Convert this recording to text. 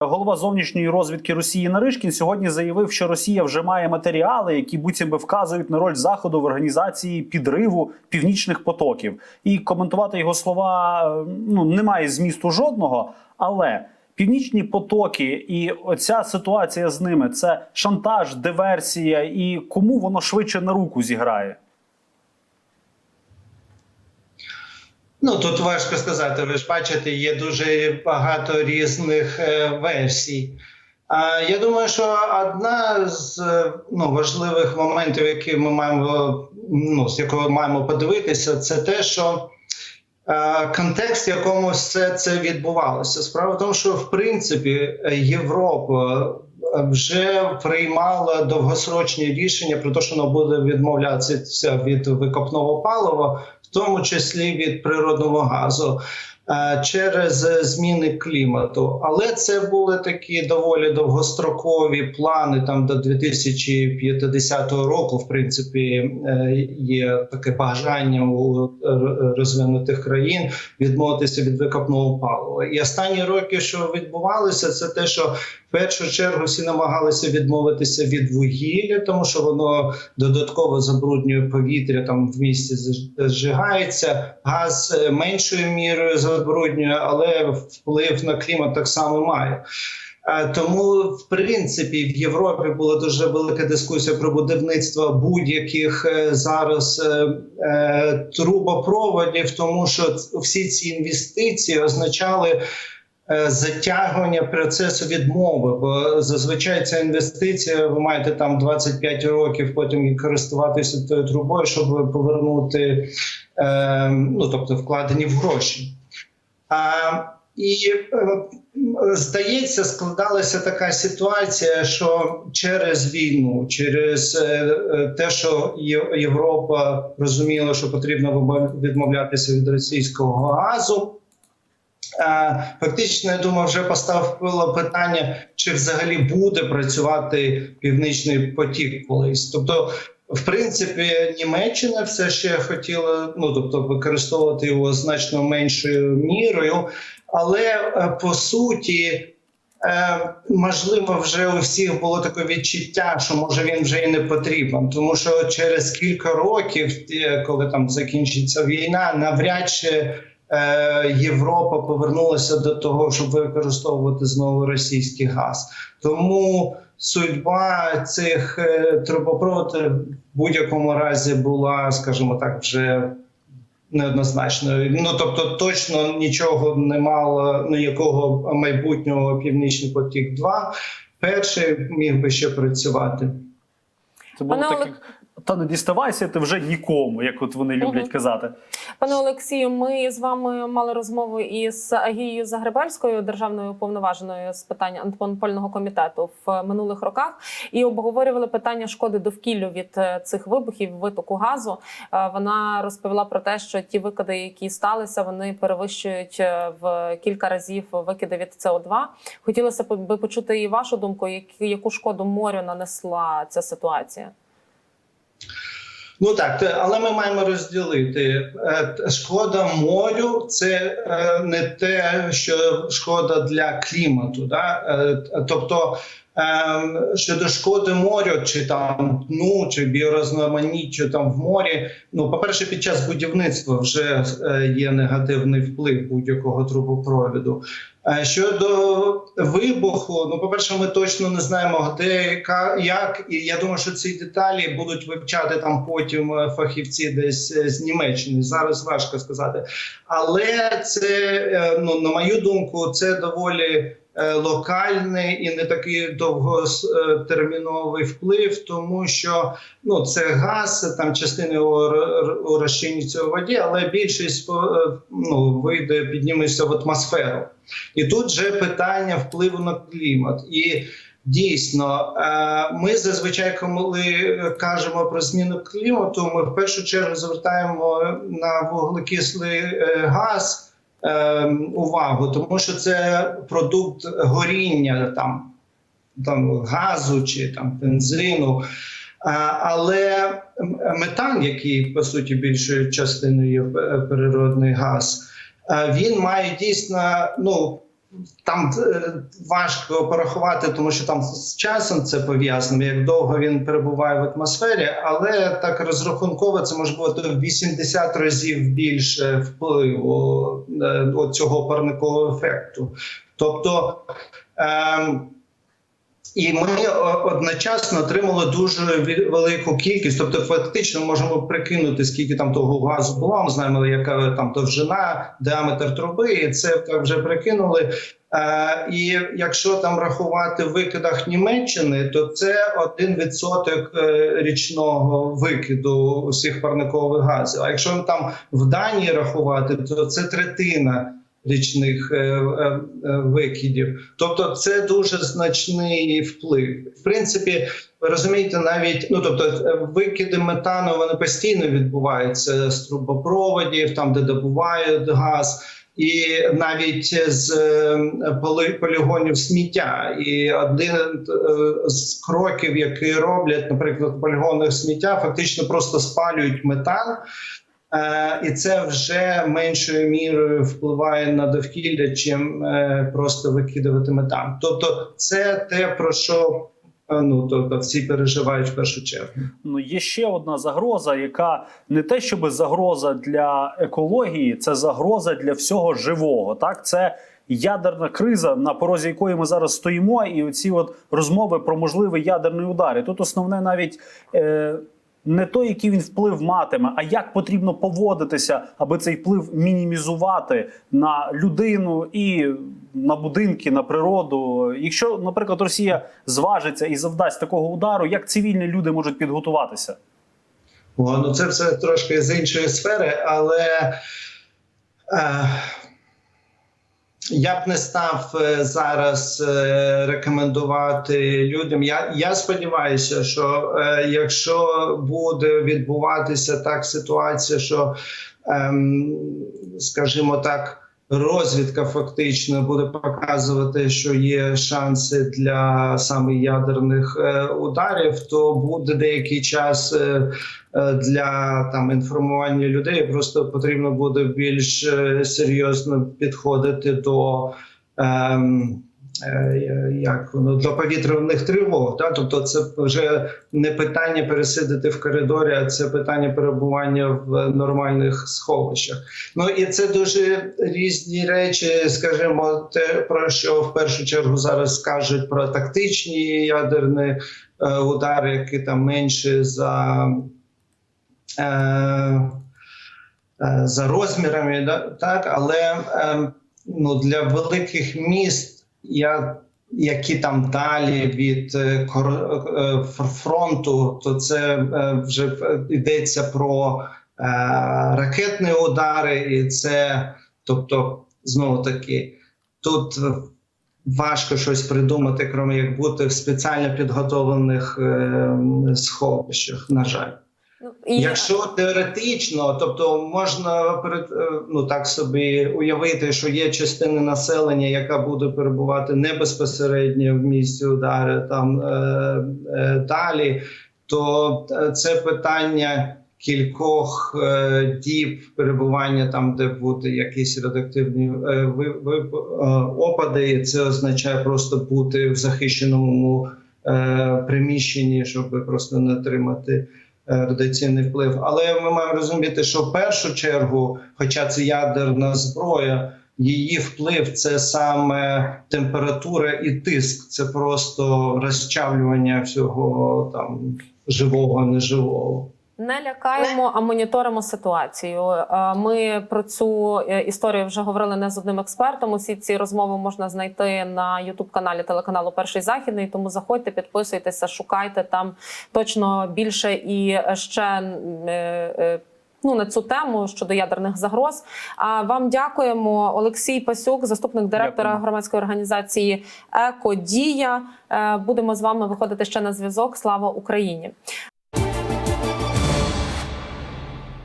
Голова зовнішньої розвідки Росії Наришкін сьогодні заявив, що Росія вже має матеріали, які буцімби вказують на роль заходу в організації підриву північних потоків. І коментувати його слова е, ну немає змісту жодного. Але північні потоки і оця ситуація з ними це шантаж, диверсія, і кому воно швидше на руку зіграє. Ну тут важко сказати. Ви ж бачите, є дуже багато різних е, версій. А я думаю, що одна з е, ну, важливих моментів, які ми маємо, ну з якого маємо подивитися, це те, що е, контекст, в якому все це відбувалося. Справа в тому, що в принципі Європа вже приймала довгосрочні рішення про те, що вона буде відмовлятися від викопного палива, в тому числі від природного газу. Е, Через зміни клімату, але це були такі доволі довгострокові плани. Там до 2050 року, в принципі, е, є таке бажання у розвинутих країн відмовитися від викопного палива. І останні роки, що відбувалося, це те, що в першу чергу всі намагалися відмовитися від вугілля, тому що воно додатково забруднює повітря там в місті зжигається. Газ е, меншою мірою забруднює, але вплив на клімат так само має. Е, Тому, в принципі, в Європі була дуже велика дискусія про будівництво будь-яких е, зараз е, трубопроводів, тому що всі ці інвестиції означали затягування процесу відмови. Бо зазвичай ця інвестиція, ви маєте там 25 років потім користуватися тою трубою, щоб повернути, ну тобто вкладені в гроші. І е, здається, складалася така ситуація, що через війну, через е, е, те, що Європа розуміла, що потрібно відмовлятися від російського газу. Фактично, я думаю, вже поставило питання, чи взагалі буде працювати північний потік колись. Тобто, в принципі, Німеччина все ще хотіла ну тобто використовувати його значно меншою мірою, але е, по суті. Е, можливо, вже у всіх було таке відчуття, що може він вже і не потрібен, тому що через кілька років, е, коли там закінчиться війна, навряд чи Європа повернулася до того, щоб використовувати знову російський газ. Тому судьба цих е, трубопроводів в будь-якому разі була, скажімо так, вже неоднозначною. Ну тобто, точно нічого не мало ніякого майбутнього північний потік. 2 перший міг би ще працювати. Це було таких Та не діставайся ти вже нікому, як от вони люблять Мгм. казати. Пане Олексію, ми з вами мали розмову із Агією Загребельською, державною уповноваженою з питань антимонопольного комітету в минулих роках, і обговорювали питання шкоди довкіллю від е, цих вибухів, витоку газу. Е, Вона розповіла про те, що ті викиди, які сталися, вони перевищують е, в кілька разів викиди від СО2. Хотілося б почути і вашу думку, як- яку шкоду морю нанесла ця ситуація. Ну так, але ми маємо розділити Е, шкода морю це е, не те, що шкода для клімату. Да? Е, Тобто ем, щодо шкоди морю, чи там дну, чи біорозноманіттю там в морі. Ну, по-перше, під час будівництва вже є негативний вплив будь-якого трубопровіду. Е, Щодо вибуху, ну по-перше, ми точно не знаємо, де як, і я думаю, що ці деталі будуть вивчати там потім е, фахівці десь е, з Німеччини. Зараз важко сказати. Але це, ну на мою думку, це доволі локальний і не такий довготерміновий вплив, тому що ну це газ, там частини його р- р- у воді, але більшість ну, вийде, підніметься в атмосферу. І тут вже питання впливу на клімат. І дійсно, е, ми зазвичай, коли кажемо про зміну клімату, ми в першу чергу звертаємо на вуглекислий е, газ е, увагу, тому що це продукт горіння там, там газу чи там бензину. Але метан, який по суті більшою частиною є природний газ, він має дійсно ну там е, важко порахувати, тому що там з часом це пов'язано, як довго він перебуває в атмосфері, але так розрахунково це може бути в 80 разів більше впливу е, цього парникового ефекту. Тобто. Ем, і ми одночасно отримали дуже велику кількість. Тобто, фактично можемо прикинути, скільки там того газу було. Ми знаємо, яка там довжина, діаметр труби, і це вже прикинули. Е, і якщо там рахувати в викидах Німеччини, то це 1% е, річного викиду усіх парникових газів. А якщо там в Данії рахувати, то це третина річних е, е, е, викидів. Тобто, це дуже значний вплив. В принципі, ви розумієте, навіть ну тобто викиди метану вони постійно відбуваються з трубопроводів, там де добувають газ. І навіть з полігонів сміття, і один з кроків, які роблять, наприклад, в полігонах сміття, фактично просто спалюють метан, і це вже меншою мірою впливає на довкілля, чим е, просто викидувати метан. Тобто, це те про що е, ну тобто всі переживають в першу чергу. Ну, є ще одна загроза, яка не те, щоб загроза для екології, це загроза для всього живого. Так, це ядерна криза, на порозі якої ми зараз стоїмо, і оці от розмови про можливий ядерний удар. І тут основне навіть. Е- не то, який він вплив матиме, а як потрібно поводитися, аби цей вплив мінімізувати на людину і на будинки, на природу. Якщо, наприклад, Росія зважиться і завдасть такого удару, як цивільні люди можуть підготуватися? О, ну це все трошки з іншої сфери, але е, я б не став е, зараз е, рекомендувати людям. Я, я сподіваюся, що е, якщо буде відбуватися так ситуація, що, ем, скажімо так, розвідка фактично буде показувати, що є шанси для саме ядерних е, ударів, то буде деякий час е, е, для там інформування людей. Просто потрібно буде більш серйозно підходити до. ем, Як воно до повітряних тривог, да? тобто це вже не питання пересидити в коридорі, а це питання перебування в нормальних сховищах. Ну і це дуже різні речі, скажімо, те про що в першу чергу зараз кажуть про тактичні ядерні е, удари, які там менші за, е, е, за розмірами, да, так, але е, ну, для великих міст. Які там далі від е, е, фронту, то це е, вже йдеться про ракетні удари, і це, тобто, знову таки, тут важко щось придумати, крім як бути в спеціально підготовлених е, сховищах, на жаль. І Якщо теоретично, тобто можна перед е, ну так собі уявити, що є частина населення, яка буде перебувати не безпосередньо в місці удару, там е, е, далі, то е, це питання кількох е, діб перебування там, де будуть якісь радіоактивні е, ви, ви, е, опади, і це означає просто бути в захищеному е, приміщенні, щоб просто не отримати радіаційний вплив. Але ми маємо розуміти, що в першу чергу, хоча це ядерна зброя, її вплив це саме температура і тиск. Це просто розчавлювання всього там живого, неживого. Не лякаємо, а моніторимо ситуацію. Е, Ми про цю е, історію вже говорили не з одним експертом. Усі ці розмови можна знайти на Ютуб каналі телеканалу Перший Західний. Тому заходьте, підписуйтеся, шукайте там точно більше і ще. е, Ну, на цю тему щодо ядерних загроз. А вам дякуємо, Олексій Пасюк, заступник директора Дякую. громадської організації Екодія. Будемо з вами виходити ще на зв'язок. Слава Україні!